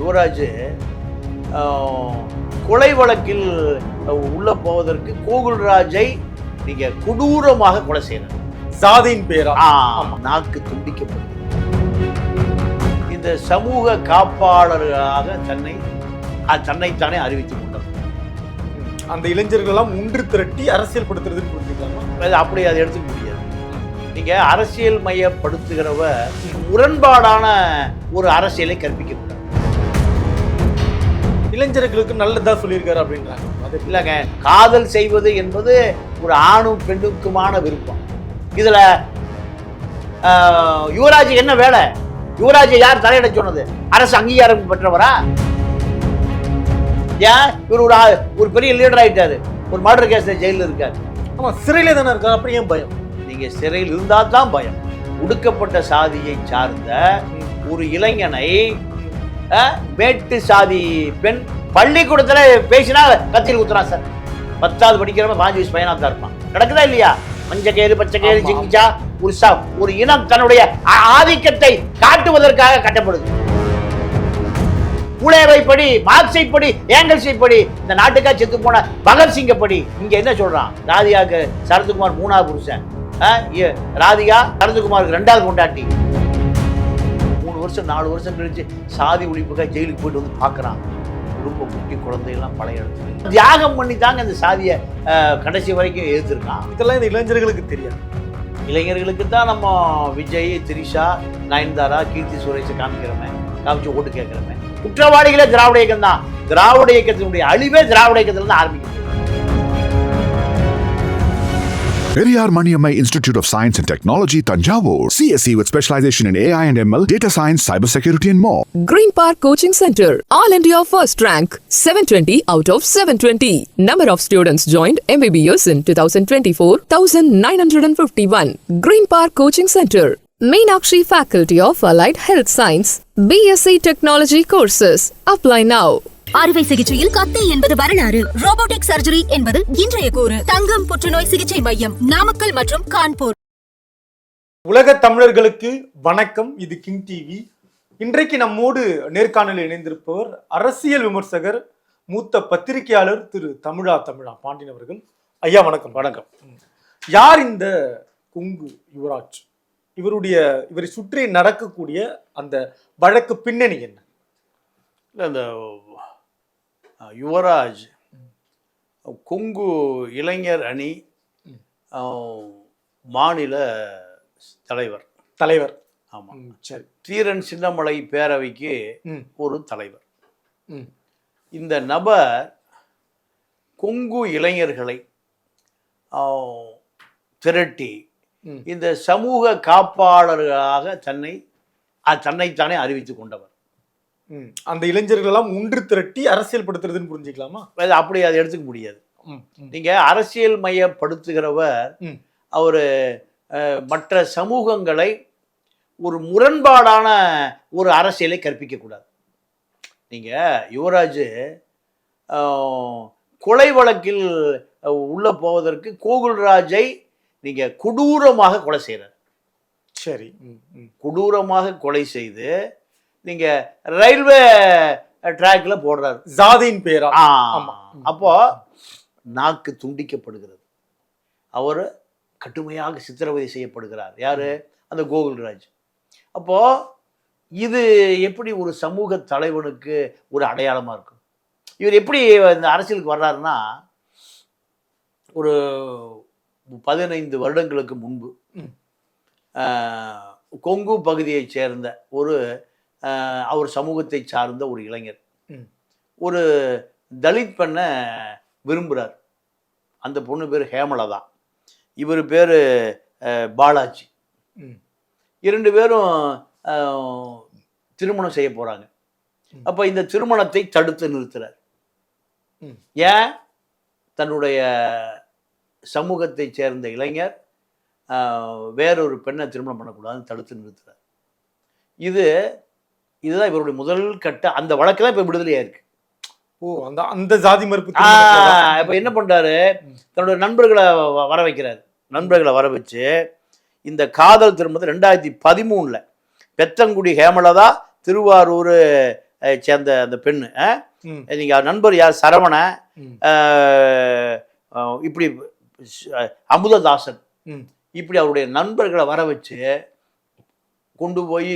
யுவராஜ் கொலை வழக்கில் உள்ள போவதற்கு கோகுல்ராஜை நீங்க கொடூரமாக கொலை செய்யணும் சாதியின் பேரா? நாக்கு துண்டிக்கப்படும் இந்த சமூக காப்பாளர்களாக தன்னை தன்னைத்தானே அறிவித்துக் கொண்டார் அந்த இளைஞர்கள் எல்லாம் ஒன்று திரட்டி அரசியல் படுத்துறதுன்னு புரிஞ்சுக்கலாமா? அப்படி அதை எடுத்துக்க முடியாது. நீங்க அரசியல் மையப்படுத்துகிறவ முரண்பாடான ஒரு அரசியலை கற்பிக்க கூடாது இளைஞர்களுக்கு நல்லதா சொல்லியிருக்காரு அப்படின்றாங்க. அது இல்லைங்க காதல் செய்வது என்பது ஒரு ஆணும் பெண்ணுக்குமான விருப்பம். இதுல ஆஹ், யுவராஜுக்கு என்ன வேலை? யுவராஜை யார் தலையிட சொன்னது? அரசு அங்கீகாரம் பெற்றவரா? ஏன்? இவர் ஒரு ஒரு பெரிய லீடர் ஆயிட்டாரு. ஒரு மர்டர் கேஸ்ல ஜெயிலில் இருக்காரு. ஆமா சிறையிலே தானே இருக்காரு அப்புறம் ஏன் பயம்? நீங்க சிறையில் இருந்தா தான் பயம். ஒடுக்கப்பட்ட சாதியை சார்ந்த ஒரு இளைஞனை மேட்டு சாதி பெண் பள்ளிக்கூடத்துல பேசினா கத்தியில் குத்துறான் சார். பத்தாவது படிக்கிறவன் பாஞ்சு வயசு பையனா தான் இருப்பான். நடக்குதா இல்லையா? மஞ்ச கயிறு பச்சை கயிறு ஆமா. ஜிங்கிச்சா ஒரு சா ஒரு இனம் தன்னுடைய ஆதிக்கத்தை காட்டுவதற்காக கட்டப்படுது. புலேவை படி மார்க்ஸை படி ஏங்கல்ஸை படி இந்த நாட்டுக்கா செத்து போன பகத்சிங்க படி இங்க என்ன சொல்றான்? ராதிகாக்கு சரத்குமார் மூணாவது புருஷன். ராதிகா சரத்குமாருக்கு ரெண்டாவது கொண்டாட்டி வருஷம் நாலு வருஷம் கழிச்சு சாதி ஒழிப்புக்காக ஜெயிலுக்கு போயிட்டு வந்து பார்க்கறான். குடும்ப குட்டி குழந்தையெல்லாம் பழைய இடத்துல. தியாகம் பண்ணி தாங்க இந்த சாதியை கடைசி வரைக்கும் எதிர்த்திருக்கான் இதெல்லாம் இந்த இளைஞர்களுக்கு தெரியாது. இளைஞர்களுக்கு தான் நம்ம விஜய் திரிஷா நயன்தாரா கீர்த்தி சுரேஷை காமிக்கிறோமே காமிச்சு ஓட்டு கேட்கிறோமே. குற்றவாளிகளே திராவிட இயக்கம் தான் திராவிட இயக்கத்தினுடைய அழிவே திராவிட இயக்கத்துல இருந்து ஆரம்பிக்குது. Periyar Maniammai institute of science and technology Thanjavur CSC with specialisation in AI and ML data science cyber security and மோ green park coaching centre all India first rank seven twenty out of seven twenty number of students join MBBS in two thousand twenty four thousand nine hundred and fifty one green park coaching centre Meenakshi Faculty of Allied Health Science, BSc Technology courses. Apply now. அறுவை சிகிச்சையில் கத்தை என்பது வரலாறு. Robotic surgery என்பது இன்றைய கூறு. தங்கம் புற்றுநோய் சிகிச்சை மையம் நாமக்கல் மற்றும் கான்பூர். உலக தமிழர்களுக்கு வணக்கம். இது கிங் டிவி இன்றைக்கு நம்மோடு நேர்காணலில் இணைந்திருப்பவர் அரசியல் விமர்சகர் மூத்த பத்திரிகையாளர் திரு தமிழா தமிழா பாண்டியன் அவர்கள். ஐயா வணக்கம். வணக்கம். யார் இந்த குங்கு யுவராஜ்? இவருடைய இவரை சுற்றி நடக்கக்கூடிய அந்த வழக்கு பின்னணி என்ன? இல்லை அஹ், யுவராஜ் கொங்கு இளைஞர் அணி மாநில தலைவர். தலைவர். ஆமாம் சரி. தீரன் சின்னமலை பேரவைக்கு ஒரு தலைவர். இந்த நபர் கொங்கு இளைஞர்களை திரட்டி. இந்த சமூக காப்பாளர்களாக தன்னை தன்னைத்தானே அறிவித்துக் கொண்டவர். அந்த இளைஞர்கள் எல்லாம் ஒன்று திரட்டி அரசியல் படுத்துறதுன்னு புரிஞ்சுக்கலாமா அப்படி அதை எடுத்துக்க முடியாது. நீங்க அரசியல் மையப்படுத்துகிறவர். அவர் மற்ற சமூகங்களை ஒரு முரண்பாடான ஒரு அரசியலை கற்பிக்க கூடாது நீங்க யுவராஜ் கொலை வழக்கில் உள்ள போவதற்கு கோகுல்ராஜை நீங்க கொடூரமாக கொலை செய்கிறார் சரி. கொடூரமாக கொலை செய்து நீங்க ரயில்வே ட்ராக்ல போடுறாரு. ஜாதியின் பேரா. அப்போ நாக்கு துண்டிக்கப்படுகிறது. அவர் கடுமையாக சித்திரவதை செய்யப்படுகிறார். யாரு? அந்த கோகுல்ராஜ். அப்போ இது எப்படி ஒரு சமூக தலைவனுக்கு ஒரு அடையாளமா இருக்கும்? இவர் எப்படி இந்த அரசியலுக்கு வர்றாருன்னா ஒரு பதினைந்து வருடங்களுக்கு முன்பு கொங்கு பகுதியைச் சேர்ந்த ஒரு அவர் சமூகத்தை சார்ந்த ஒரு இளைஞர். ஒரு தலித் பெண்ணை விரும்புகிறார் அந்த பொண்ணு பேர் ஹேமலதா இவர் பேர் பாலாஜி. இரண்டு பேரும் திருமணம் செய்ய போகிறாங்க. அப்போ இந்த திருமணத்தை தடுத்து நிறுத்துறார். ஏன் தன்னுடைய சமூகத்தை சேர்ந்த இளைஞர் வேறொரு பெண்ணை திருமணம் பண்ணக்கூடாதுன்னு தடுத்து நிறுத்துறார் இது இதுதான் இவருடைய முதல் கட்ட அந்த வழக்கு தான் இப்போ விடுதலையாக இருக்கு. ஓ அந்த அந்த ஜாதி மறுப்பு. இப்போ என்ன பண்றாரு? தன்னோட நண்பர்களை வர வைக்கிறாரு. நண்பர்களை வர வச்சு இந்த காதல் திருமணத்தை ரெண்டாயிரத்தி பதிமூணுல பெத்தங்குடி ஹேமலதா திருவாரூர் சேர்ந்த அந்த பெண்ணு அஹ், ம், நீங்க நண்பர் யார்? சரவண இப்படி அமுததாசன். இப்படி அவருடைய நண்பர்களை வர வச்சு கொண்டு போய்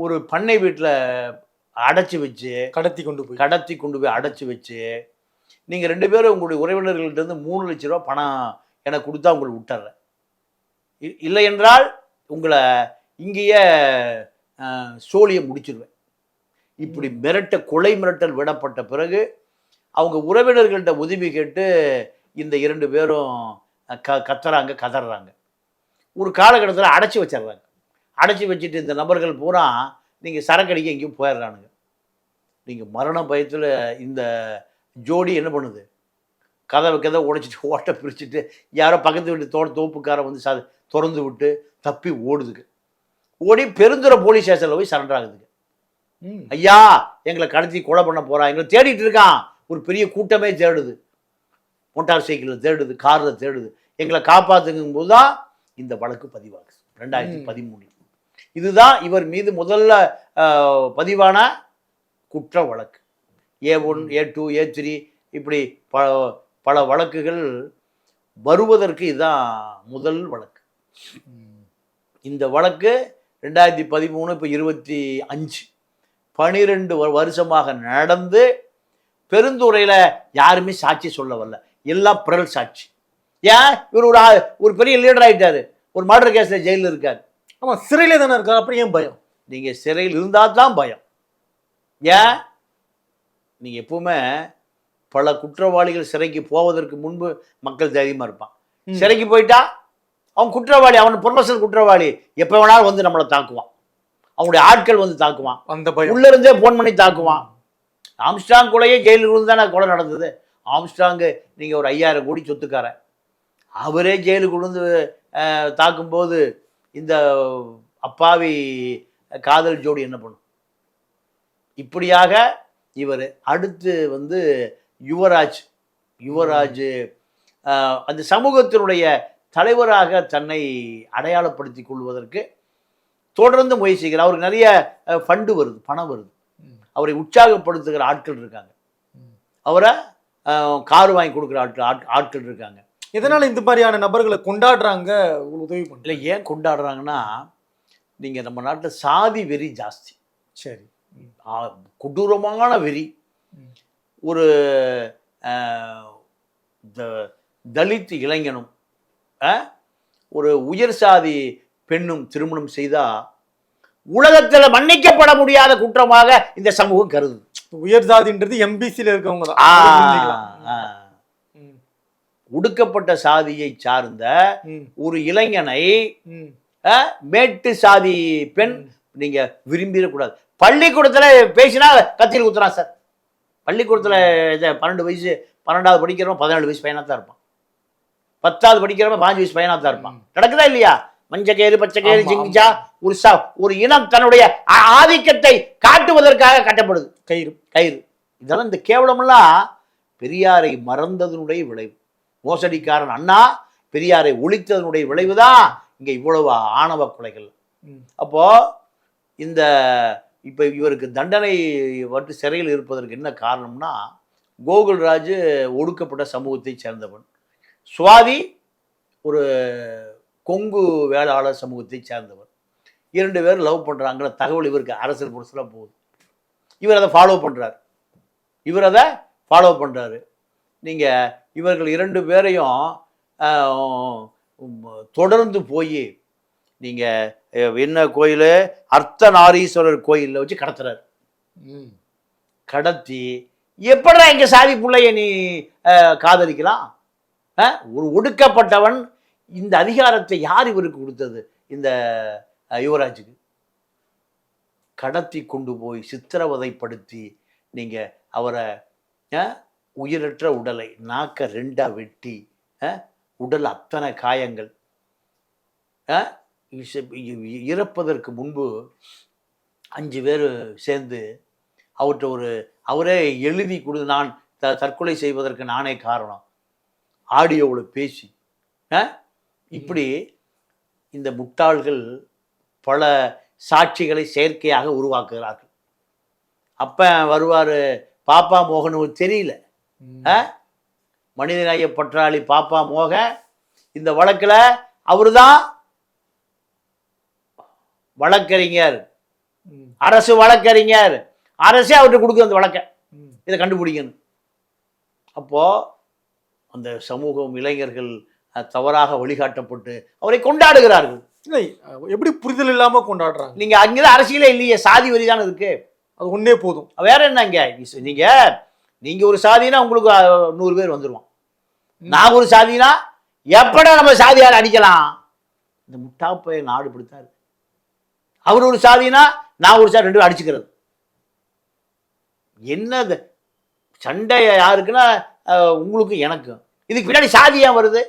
ஒரு பண்ணை வீட்டில் அடைச்சி வச்சு கடத்தி கொண்டு போய். கடத்தி கொண்டு போய் அடைச்சி வச்சு நீங்கள் ரெண்டு பேரும் உங்களுடைய உறவினர்கள்ட்ட இருந்து மூணு லட்ச ரூபா பணம் எனக்கு கொடுத்தா உங்களை விட்டுறேன். இ- இல்லை என்றால் உங்களை இங்கேயே சோழியை முடிச்சிருவேன். இப்படி மிரட்ட கொலை மிரட்டல் விடப்பட்ட பிறகு அவங்க உறவினர்கள்ட்ட உதவி கேட்டு இந்த இரண்டு பேரும் க கத்துறாங்க கதறாங்க. ஒரு காலகட்டத்தில் அடைச்சி வச்சிடுறாங்க. அடைச்சி வச்சுட்டு இந்த நபர்கள் பூரா நீங்கள் சரக்கடிக்க எங்கேயும் போயிடுறானுங்க. நீங்கள் மரண பயத்தில் இந்த ஜோடி என்ன பண்ணுது? கதவை கதை உடைச்சிட்டு ஓட்டை பிரிச்சுட்டு யாரோ பக்கத்து வீட்டு தோட்ட தோப்புக்காரன் வந்து ச திறந்து விட்டு தப்பி ஓடுதுங்க. ஓடி பெருந்துறை போலீஸ் ஸ்டேஷனில் போய் சரண்டர் ஆகுதுங்க. ஐயா எங்களை கடத்தி கொலை பண்ண போறான் எங்களை தேடிட்டு இருக்கான். ஒரு பெரிய கூட்டமே தேடுது. மோட்டார் சைக்கிளில் தேடுது காரில் தேடுது. எங்களை காப்பாத்துங்கும் போது தான் இந்த வழக்கு பதிவாகுது. ரெண்டாயிரத்தி. பதிமூணு இதுதான் இவர் மீது முதல்ல பதிவான குற்ற வழக்கு. A one A two A three இப்படி பல பல வழக்குகள் வருவதற்கு இதுதான் முதல் வழக்கு. இந்த வழக்கு ரெண்டாயிரத்தி பதிமூணு இப்போ இருபத்தி அஞ்சு. பனிரெண்டு வருஷமாக நடந்து பெருந்துறையில் யாருமே சாட்சி சொல்ல வரல. எல்லாம் பிறல் சாட்சி. ஏன்? இவர் ஒரு ஒரு பெரிய லீடர் ஆகிட்டார் ஒரு மர்டர் கேஸில் ஜெயிலில் இருக்கார். ஆமா சிறையிலே தானே இருக்காரு அப்புறம் ஏன் பயம்? நீங்கள் சிறையில் இருந்தால் தான் பயம். ஏன்? நீங்கள் எப்பவுமே பல குற்றவாளிகள் சிறைக்கு போவதற்கு முன்பு மக்கள் தைரியமாக இருப்பான். சிறைக்கு போயிட்டா அவன் குற்றவாளி அவன் ப்ரொஃபஷனல் குற்றவாளி. எப்போ வேணாலும் வந்து நம்மளை தாக்குவான். அவனுடைய ஆட்கள் வந்து தாக்குவான். அந்த பயம். உள்ள இருந்தே ஃபோன் பண்ணி தாக்குவான். ஆம்ஸ்டாங் கொலையே ஜெயிலில் இருந்து தானே கொலை நடந்தது. ஆம்ஸ்டாங்கு நீங்கள் ஒரு ஐயாயிரம் கோடி சொத்துக்காரன். அவரே ஜெயிலுக்கு விழுந்து தாக்கும்போது இந்த அப்பாவி காதல் ஜோடி என்ன பண்ணும்? இப்படியாக இவர் அடுத்து வந்து யுவராஜ் யுவராஜ் அந்த சமூகத்தினுடைய தலைவராக தன்னை அடையாளப்படுத்திக் கொள்வதற்கு தொடர்ந்து முயற்சிக்கிறார் அவருக்கு நிறைய ஃபண்டு வருது பணம் வருது. அவரை உற்சாகப்படுத்துகிற ஆட்கள் இருக்காங்க. அவரை கார் வாங்கி கொடுக்குற ஆட்கள் ஆட்- ஆட்கள் இருக்காங்க. எதனால இந்த மாதிரியான நபர்களை கொண்டாடுறாங்க? உதவி பண்ணல ஏன் கொண்டாடுறாங்கன்னா நீங்கள் நம்ம நாட்டில் சாதி வெறி ஜாஸ்தி. சரி. கொடூரமான வெறி. ஒரு தலித் இளைஞனும் ஒரு உயர் சாதி பெண்ணும் திருமணம் செய்தா உலகத்துல மன்னிக்கப்பட முடியாத குற்றமாக இந்த சமூகம் கருதுது. உயர் ஜாதின்றது எம்பிசில இருக்கவங்க தான் ஆ, அதை புரிஞ்சுக்கலாம். ஆ. ம், ஒடுக்கப்பட்ட சாதியை சார்ந்த ஒரு இளைஞனை மேட்டு சாதி பெண் நீங்க விரும்பிடக்கூடாது. பள்ளிக்கூடத்துல பேசினா கத்தியில் குத்துறான் சார். பள்ளிக்கூடத்துல இதை பன்னெண்டு வயசு பன்னெண்டாவது படிக்கிறவன் பதினாலு வயசு பையனாக தான் இருப்பான். பத்தாவது படிக்கிறவன் பாஞ்சு வயசு பையனாக தான் இருப்பான் நடக்குதா இல்லையா? மஞ்ச கயிறு பச்சை கயிறு ஆமா, ஜிங்கிச்சா ஒரு ச ஒரு இனம் தன்னுடைய ஆதிக்கத்தை காட்டுவதற்காக கட்டப்படுது. கயிறு. கயிறு. இதெல்லாம் இந்த கேவலமெல்லாம் பெரியாரை மறந்ததனுடைய விளைவு. மோசடிக்காரன் அண்ணா பெரியாரை ஒழித்ததனுடைய விளைவு தான் இங்கே இவ்வளவு ஆணவ கொலைகள். அப்போ இந்த இப்போ இவருக்கு தண்டனை வந்து சிறையில் இருப்பதற்கு என்ன காரணம்னா கோகுல்ராஜ் ஒடுக்கப்பட்ட சமூகத்தை சேர்ந்தவன். சுவாதி ஒரு கொங்கு வேளாளர் சமூகத்தை சேர்ந்தவர் இரண்டு பேர் லவ் பண்ணுறாங்கிற தகவல் இவருக்கு அரசியல் புரட்சியில் போகுது. இவர் அதை ஃபாலோ பண்ணுறார் இவர் அதை ஃபாலோ பண்ணுறாரு நீங்கள் இவர்கள் இரண்டு பேரையும் தொடர்ந்து போய் நீங்கள் என்ன கோயில்? அர்த்தநாரீஸ்வரர் கோயிலில் வச்சு கடத்துறாரு. கடத்தி எப்படா எங்க சாதி பிள்ளைய நீ காதலிக்கலாம்? ஒரு ஒடுக்கப்பட்டவன் இந்த அதிகாரத்தை யார் இவருக்கு கொடுத்தது? இந்த யுவராஜுக்கு. கடத்தி கொண்டு போய் சித்திரவதைப்படுத்தி நீங்க அவரை உயிரற்ற உடலை நாக்க ரெண்டா வெட்டி உடல் அத்தனை காயங்கள் இறப்பதற்கு முன்பு அஞ்சு பேர் சேர்ந்து அவர்கிட்ட ஒரு அவரே எழுதி கொடு நான் த தற்கொலை செய்வதற்கு நானே காரணம். ஆடியோவில் பேசி? இப்படி இந்த முட்டாள்கள் பல சாட்சிகளை செயற்கையாக உருவாக்குகிறார்கள். அப்ப வருவார் பாப்பா மோகன் தெரியல? மனிதநேய பற்றாளி பாப்பா மோகன் இந்த வழக்குல அவர்தான் வழக்கறிஞர். ம். அரசு வழக்கறிஞர். அரசே அவர்கிட்ட கொடுக்குது அந்த வழக்கை. இதை கண்டுபிடிக்கணும். அப்போ அந்த சமூகம் இளைஞர்கள் தவறாக வழிகாட்டப்பட்டு அவரை கொண்டாடுகிறார்கள். இல்லை எப்படி புரிதல் இல்லாம கொண்டாடுறாங்க? நீங்க அங்கதான் அரசியலே இல்லையே சாதி வரி தானே இருக்கு. அது ஒன்னே போதும். வேற என்னங்க? இஸ்- நீங்க நீங்க ஒரு சாதினா உங்களுக்கு நூறு பேர் வந்துருவான். நான் ஒரு சாதினா எப்படா நம்ம சாதியார் அடிக்கலாம்? இந்த முட்டாப்பைய நாடு பிடித்தாரு. அவர் ஒரு சாதினா நான் ஒரு சாதி ரெண்டு பேரும் அடிச்சுக்கிறது. என்னது? சண்டை யாருக்குன்னா அஹ், உங்களுக்கும் எனக்கும் இதுக்கு பின்னாடி சாதி ஏன் வருது?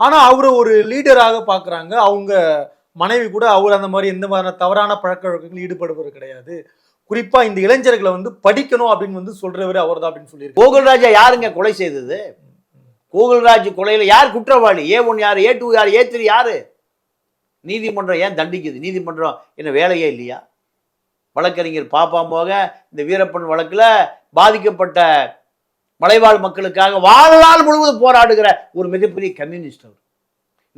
ஆனா அவரை ஒரு லீடராக பாக்குறாங்க. அவங்க மனைவி கூட அவர் அந்த மாதிரி எந்த மாதிரியான தவறான பழக்க வழக்கங்கள் ஈடுபடுவது கிடையாது. குறிப்பா இந்த இளைஞர்களை வந்து படிக்கணும் அப்படின்னு வந்து சொல்றவர் அவர் தான் அப்படின்னு சொல்லி கோகுல்ராஜா யாருங்க கொலை செய்தது? கோகுல்ராஜ் கொலையில யார் குற்றவாளி? ஏ ஒன் யார்? ஏ டூ யார்? ஏ த்ரீ யாரு? நீதிமன்றம் ஏன் தண்டிக்குது? நீதிமன்றம் என்ன வேலையே இல்லையா? வழக்கறிஞர் பாப்பா போக இந்த வீரப்பன் வழக்கில் பாதிக்கப்பட்ட மலைவாழ் மக்களுக்காக வாழ்நாள் முழுவதும் போராடுகிற ஒரு மிகப்பெரிய கம்யூனிஸ்ட் அவர்.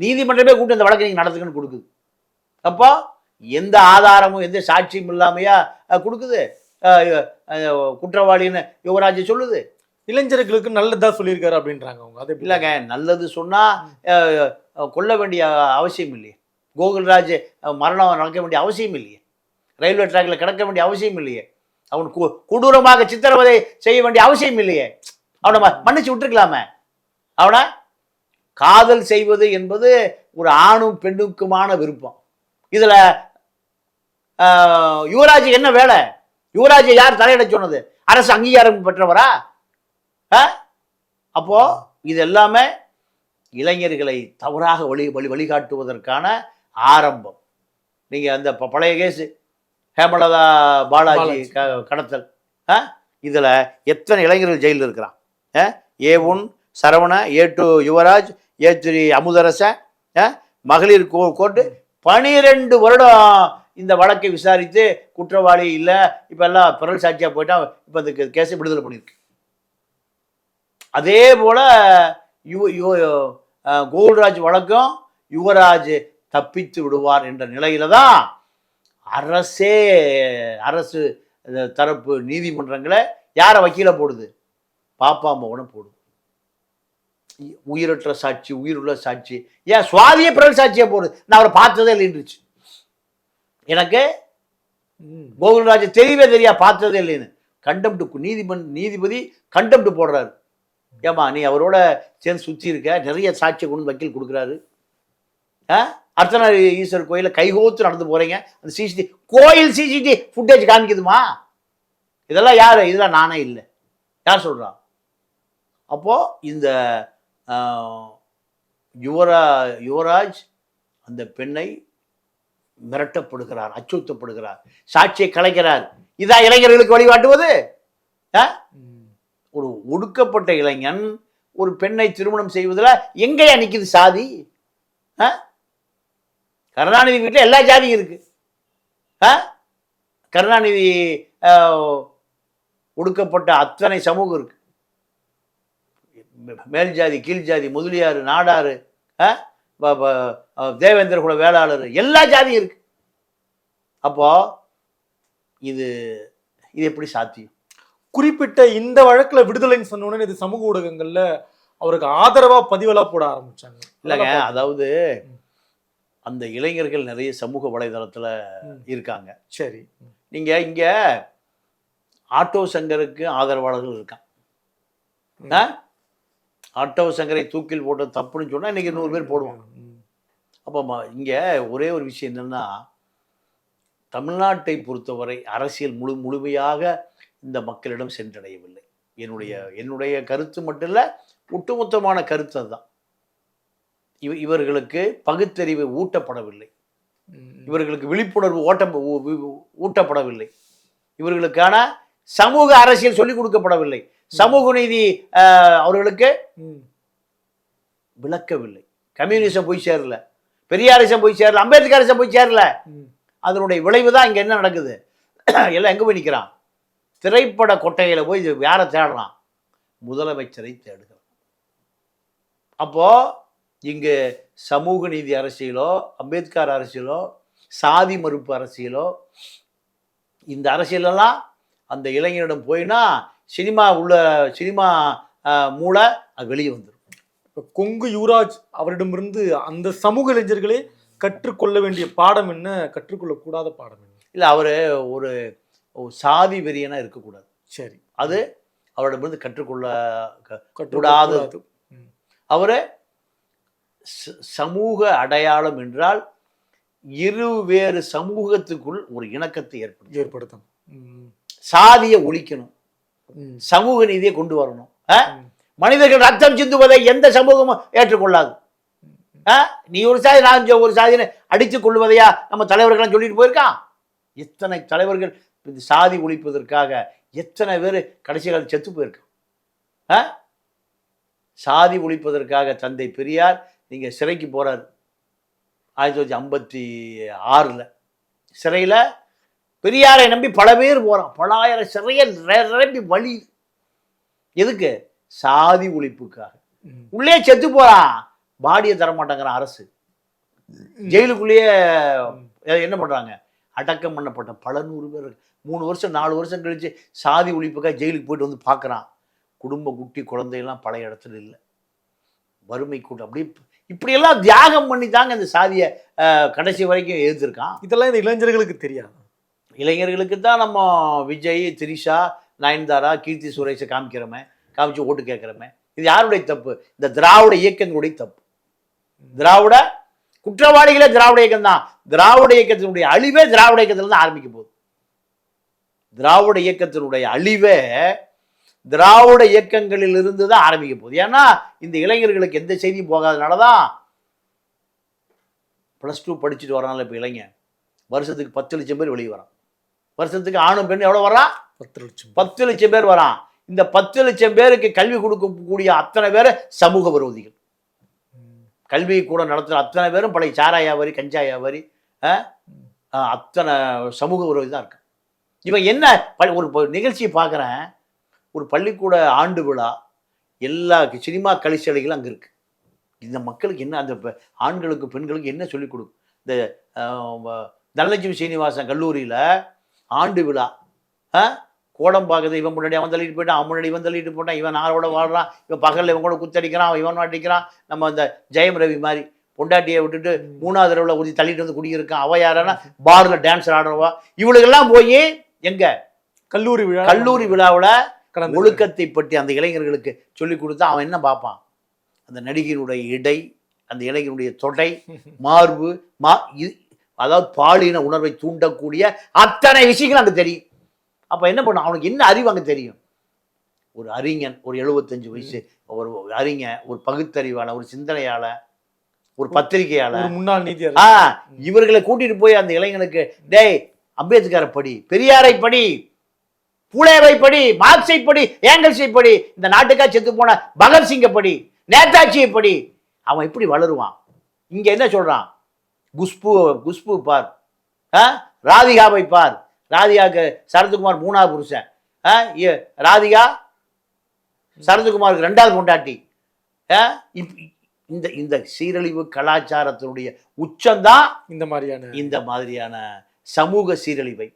நீதிமன்றமே கூட்டு இந்த வழக்கை நடத்துக்குன்னு நடத்துக்கன்னு கொடுக்குது. அப்போ எந்த ஆதாரமும் எந்த சாட்சியும் இல்லாமையா கொடுக்குது. குற்றவாளின்னு யுவராஜ் சொல்லுது. இளைஞர்களுக்கு நல்லதா சொல்லியிருக்காரு அப்படின்றாங்க அவங்க. அது? இல்லைங்க நல்லது சொன்னா அஹ், அஹ், கொல்ல வேண்டிய அவசியம் இல்லையே. கோகுல்ராஜ் மரணம் நடக்க வேண்டிய அவசியம் இல்லையே. ரயில்வே ட்ராக்ல கிடக்க வேண்டிய அவசியம் இல்லையே. அவன் கொடூரமாக சித்திரவதை செய்ய வேண்டிய அவசியம் இல்லையே. அவனை மன்னிச்சு விட்டுருக்கலாமே. அவனை? காதல் செய்வது என்பது ஒரு ஆணும் பெண்ணுக்குமான விருப்பம். இதுல யுவராஜ் என்ன வேலை யுவராஜ் யார் தலையிட சொன்னது அரசு அங்கீகாரம் பெற்றவரா? அப்போ இது எல்லாமே இளைஞர்களை தவறாக வழி வழி வழிகாட்டுவதற்கான ஆரம்பம் நீங்க அந்த பழைய கேஸ் ஹேமலதா பாலாஜி. க- கடத்தல்? இதுல எத்தனை இளைஞர்கள் ஜெயிலில் இருக்கிறான் A one Saravana A two Yuvaraj A three Amutharasan? மகளிர் கோ கோர்ட்டு பனிரெண்டு வருடம் இந்த வழக்கை விசாரித்து குற்றவாளி இல்லை இப்போ எல்லாம் பிறல் சாட்சியாக போயிட்டால் இப்போ இந்த கேஸை விடுதலை பண்ணியிருக்கு அதே போல் யுவ யுவ கோகுல்ராஜ் வழக்கம் யுவராஜ் தப்பித்து விடுவார் என்ற நிலையில தான் அரசே அரசு தரப்பு நீதிமன்றங்களை யாரை வக்கீல போடுது? பாப்பா மோகனை போடுது. உயிரற்ற சாட்சி உயிருள்ள சாட்சி. ஏன் சுவாதிய பிறல் சாட்சியை போடுது? நான் அவரை பார்த்ததே இல்லைன்றுச்சு. எனக்கு. கோகுல்ராஜ் தெரியவே தெரியா பார்த்ததே இல்லைன்னு. கண்டம்ட்டு நீதிமன் நீதிபதி கண்டம்ட்டு போடுறாரு. ஏமா நீ அவரோட சேர்ந்து சுற்றி இருக்க நிறைய சாட்சியை கொண்டு வக்கீல் கொடுக்குறாரு. ஆ? அர்த்தநாரி ஈஸ்வரர் கோயிலில் கைகோத்து நடந்து போறீங்க. அந்த சிசிடி கோயில் சிசிடி ஃபுட்டேஜ் காமிக்குதுமா? இதெல்லாம் யார்? இதெல்லாம் நானே இல்லை. யார் சொல்றா? அப்போ இந்த யுவரா யுவராஜ் அந்த பெண்ணை மிரட்டப்படுகிறார் அச்சுறுத்தப்படுகிறார் சாட்சியை கலைக்கிறார் இதா இளைஞர்களுக்கு வழிகாட்டுவது ஆ? ஒரு ஒடுக்கப்பட்ட இளைஞன் ஒரு பெண்ணை திருமணம் செய்வதில் எங்கேயா நிற்குது சாதி ஆ? கருணாநிதி வீட்டில் எல்லா ஜாதியும் இருக்கு ஆ? கருணாநிதி ஒடுக்கப்பட்ட அத்தனை சமூகம் இருக்கு மேல் ஜாதி கீழ் ஜாதி முதலியார் நாடாறு ஆ? தேவேந்திர குல வேளாளர் எல்லா ஜாதியும் இருக்கு. அப்போ இது இது எப்படி சாத்தியம்? குறிப்பிட்ட இந்த வழக்குல விடுதலைன்னு சொன்ன உடனே இது சமூக ஊடகங்கள்ல அவருக்கு ஆதரவா பதிவெல்லாம் போட ஆரம்பிச்சாங்க. இல்லைங்க அதாவது. அந்த இளைஞர்கள் நிறைய சமூக வலைதளத்துல. இருக்காங்க. சரி. நீங்க இங்க ஆட்டோ சங்கருக்கு ஆதரவாளர்கள் இருக்கான்? ஆட்டோ சங்கரை தூக்கில் போட்ட தப்புன்னு சொன்னால் இன்றைக்கி நூறு பேர் போடுவாங்க. அப்போ இங்கே ஒரே ஒரு விஷயம் என்னென்னா தமிழ்நாட்டை பொறுத்தவரை அரசியல் முழு முழுமையாக இந்த மக்களிடம் சென்றடையவில்லை. என்னுடைய என்னுடைய கருத்து மட்டும் இல்லை ஒட்டுமொத்தமான கருத்து அதுதான். இவ இவர்களுக்கு பகுத்தறிவு ஊட்டப்படவில்லை. இவர்களுக்கு விழிப்புணர்வு ஓட்டம் ஊட்டப்படவில்லை. இவர்களுக்கான சமூக அரசியல் சொல்லிக் கொடுக்கப்படவில்லை. சமூக நீதி அவர்களுக்கு. விளக்கவில்லை. கம்யூனிசம் போய் சேரல. பெரியாரிசம் போய் சேரல. அம்பேத்கரிசம் போய் சேரல. ம். அதனுடைய விளைவு தான் இங்க என்ன நடக்குது? எல்லாம் எங்க போய் நிக்கிறான்? திரைப்பட கொட்டையில போய் யாரை தேடுறான்? முதலமைச்சரை தேடுகிறான். அப்போ இங்கு சமூக நீதி அரசியலோ அம்பேத்கர் அரசியலோ சாதி மறுப்பு அரசியலோ இந்த அரசியலெல்லாம் அந்த இளைஞரிடம் போயினா சினிமா உள்ள சினிமா மூளை அது வெளியே வந்துடும் இப்ப கொங்கு யுவராஜ் அவரிடமிருந்து அந்த சமூக இளைஞர்களே கற்றுக்கொள்ள வேண்டிய பாடம் என்ன? கற்றுக்கொள்ளக்கூடாத பாடம் என்ன? இல்லை அவர் ஒரு சாதி வெறியனா இருக்கக்கூடாது. சரி. அது அவரிடமிருந்து கற்றுக்கொள்ள க- கற்றுக்கொள்ளக்கூடாது. ம். அவர் சமூக அடையாளம் என்றால் இரு வேறு சமூகத்துக்குள் ஒரு இணக்கத்தை ஏற்படுத்தும் ஏற்படுத்தும் ம். சாதியை ஒழிக்கணும். சமூக நீதியை கொண்டு வரணும். மனிதர்கள் ரத்தம் சிந்துவதை எந்த சமூகமும் ஏற்றுக்கொள்ளாது? நீ ஒரு சாதி நான் ஒரு சாதியை அடித்துக் கொள்வதையா நம்ம தலைவர்கள்லாம் சொல்லிட்டு போயிருக்கான் எத்தனை தலைவர்கள் சாதி ஒழிப்பதற்காக எத்தனை பேர் கடைசி காலத்தில் செத்து போயிருக்கான்? சாதி ஒழிப்பதற்காக தந்தை பெரியார் நீங்க சிறைக்கு போறாரு. ஆயிரத்தி தொள்ளாயிரத்தி ஐம்பத்தி ஆறில். சிறையில் பெரியாரை நம்பி பல பேர் போகிறான் பலாயிரம் சிறைய நிரம்பி வழி. எதுக்கு? சாதி ஒழிப்புக்காக. உள்ளே செத்து போறான். பாடியை தர மாட்டேங்கிறான் அரசு ஜெயிலுக்குள்ளேயே என்ன பண்றாங்க? அடக்கம் பண்ணப்பட்ட பல நூறு பேர் மூணு வருஷம் நாலு வருஷம் கழிச்சு சாதி ஒழிப்புக்காக ஜெயிலுக்கு போயிட்டு வந்து பார்க்கறான். குடும்ப குட்டி குழந்தையெல்லாம் பழைய இடத்துல இல்லை. வறுமை கூட்டம். அப்படி இப்படியெல்லாம் தியாகம் பண்ணி தாங்க இந்த சாதியை கடைசி வரைக்கும் எதிர்த்திருக்கான் இதெல்லாம் இந்த இளைஞர்களுக்கு தெரியாது. இளைஞர்களுக்கு தான் நம்ம விஜய் திரிஷா நயன்தாரா கீர்த்தி சுரேஷை காமிக்கிறோமே காமிச்சு ஓட்டு கேட்குறோமே. இது யாருடைய தப்பு? இந்த திராவிட இயக்கங்களுடைய தப்பு. திராவிட குற்றவாளிகளே திராவிட இயக்கம் தான் திராவிட இயக்கத்தினுடைய அழிவே திராவிட இயக்கத்தில் தான் ஆரம்பிக்க போகுது. திராவிட இயக்கத்தினுடைய அழிவே திராவிட இயக்கங்களில் இருந்து தான் ஆரம்பிக்க போகுது. ஏன்னா இந்த இளைஞர்களுக்கு எந்த செய்தியும் போகாதனால தான் ப்ளஸ் டூ படிச்சுட்டு வரனால இப்போ இளைஞன். வருஷத்துக்கு பத்து லட்சம் பேர் வெளியே வரான். வருஷத்துக்கு ஆணும் பெண் எவ்வளோ வரான் பத்து லட்சம் பத்து லட்சம் பேர் வரான். இந்த பத்து லட்சம் பேருக்கு கல்வி கொடுக்கக்கூடிய அத்தனை பேர் சமூக விரோதிகள். கல்வி கூட நடத்துகிற அத்தனை பேரும் பழைய சாரா வியாபாரி கஞ்சா வியாபாரி அத்தனை சமூக விரோதி தான் இருக்கு. இவன் என்ன ப- ஒரு நிகழ்ச்சியை பார்க்குறேன் ஒரு பள்ளிக்கூட ஆண்டு விழா எல்லா சினிமா கலிசாலைகளும் அங்கே இருக்கு. இந்த மக்களுக்கு என்ன அந்த ஆண்களுக்கு பெண்களுக்கு என்ன சொல்லிக் கொடுக்கும் இந்த தனலட்சுமி சீனிவாசன் கல்லூரியில் ஆண்டு விழா. ஆ? கோடம்பாக்கத்தை இவன் முன்னாடி அவன் தள்ளிட்டு போயிட்டான் அவன் முன்னாடி இவன் தள்ளிட்டு போட்டான் இவன் நாளோட வாழ்றான் இவன் பகலில் இவன் கூட குத்தடிக்கிறான் அவன் இவன் அடிக்கிறான். நம்ம இந்த ஜெயம் ரவி மாதிரி பொண்டாட்டியை விட்டுட்டு மூணாவது தடவை ஊதி தள்ளிட்டு வந்து குடியிருக்கான். அவ யாரன்னா பார்ல டான்ஸ் ஆடுறவா. இவளுக்கெல்லாம் போய் எங்க? கல்லூரி விழா. கல்லூரி விழாவுல ஒழுக்கத்தை பற்றி அந்த இளைஞர்களுக்கு சொல்லி கொடுத்தா அவன் என்ன பார்ப்பான்? அந்த நடிகையினுடைய இடை அந்த இளைஞனுடைய தொடை மார்பு மா அதாவது பாலின உணர்வை தூண்டக்கூடிய அத்தனை விஷயங்கள் அங்கே தெரியும். அப்போ என்ன பண்ணும்? அவனுக்கு என்ன அறிவு அங்கே தெரியும்? ஒரு அறிஞன் ஒரு எழுபத்தஞ்சு வயசு ஒரு அறிஞன் ஒரு பகுத்தறிவாளர் ஒரு சிந்தனையாளர் ஒரு பத்திரிகையாளர் முன்னாள் நீதி ஆ இவர்களை கூட்டிட்டு போய் அந்த இளைஞனுக்கு டேய் அம்பேத்கரை படி பெரியாரை படி பூலேவை படி மார்க்ஸை படி ஏங்கல்ஸை படி இந்த நாட்டுக்கா செத்து போன பகத்சிங்கை படி நேதாஜியை படி. அவன் எப்படி வளருவான்? இங்க என்ன சொல்றான்? குஷ்பு குஷ்பு பார். ஆ? ராதிகாவை பார். ராதிகாவுக்கு சரத்குமார் மூணாவது புருஷன். ஆ? ராதிகா சரத்குமாருக்கு ரெண்டாவது பொண்டாட்டி. இந்த இந்த சீரழிவு கலாச்சாரத்தினுடைய உச்சம்தான் இந்த மாதிரியான இந்த மாதிரியான சமூக சீரழிவை.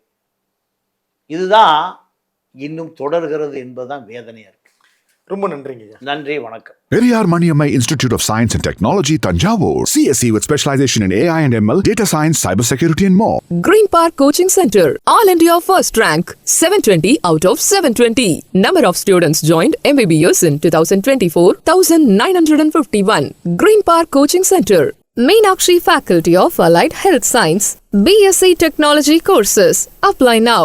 இதுதான் இன்னும் தொடர்கிறது என்பதுதான் வேதனையா இருக்கு. ரொம்ப நன்றிங்க நன்றி வணக்கம் Periyar Maniammai Institute of Science and Technology, Tanjavur. CSE with specialization in AI and ML, data science, cybersecurity, and more. Green Park Coaching Center, All India First Rank, 720 out of 720. Number of students joined MBBS in 2024, 1951. Green Park Coaching Center, Meenakshi Faculty of Allied Health Science, BSc Technology courses. Apply now.